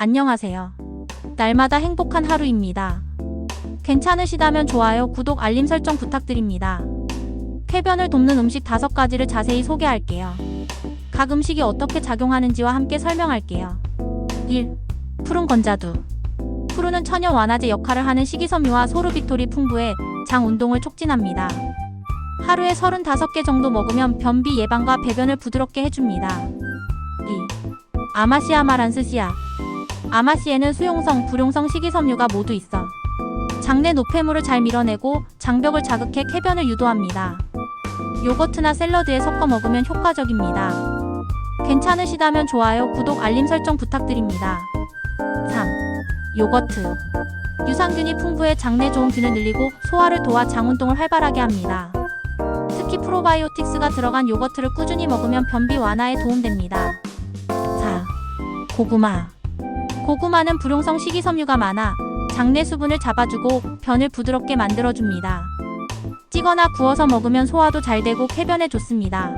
안녕하세요. 날마다 행복한 하루입니다. 괜찮으시다면 좋아요, 구독, 알림 설정 부탁드립니다. 쾌변을 돕는 음식 5가지를 자세히 소개할게요. 각 음식이 어떻게 작용하는지와 함께 설명할게요. 1. 푸른 건자두. 푸르는 천연 완화제 역할을 하는 식이섬유와 소르비톨이 풍부해 장 운동을 촉진합니다. 하루에 35개 정도 먹으면 변비 예방과 배변을 부드럽게 해줍니다. 2. 아마시아 마란스 씨앗. 아마시에는 수용성, 불용성 식이섬유가 모두 있어 장내 노폐물을 잘 밀어내고 장벽을 자극해 쾌변을 유도합니다. 요거트나 샐러드에 섞어 먹으면 효과적입니다. 괜찮으시다면 좋아요, 구독, 알림 설정 부탁드립니다. 3. 요거트. 유산균이 풍부해 장내 좋은 균을 늘리고 소화를 도와 장 운동을 활발하게 합니다. 특히 프로바이오틱스가 들어간 요거트를 꾸준히 먹으면 변비 완화에 도움됩니다. 4. 고구마. 고구마는 불용성 식이섬유가 많아 장내 수분을 잡아주고 변을 부드럽게 만들어줍니다. 찌거나 구워서 먹으면 소화도 잘 되고 쾌변에 좋습니다.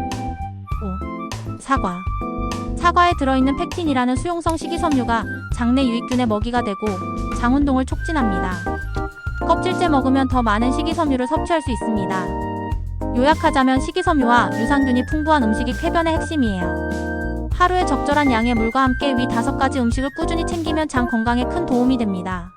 5. 사과. 사과에 들어있는 팩틴이라는 수용성 식이섬유가 장내 유익균의 먹이가 되고 장 운동을 촉진합니다. 껍질째 먹으면 더 많은 식이섬유를 섭취할 수 있습니다. 요약하자면 식이섬유와 유산균이 풍부한 음식이 쾌변의 핵심이에요. 하루에 적절한 양의 물과 함께 위 다섯 가지 음식을 꾸준히 챙기면 장 건강에 큰 도움이 됩니다.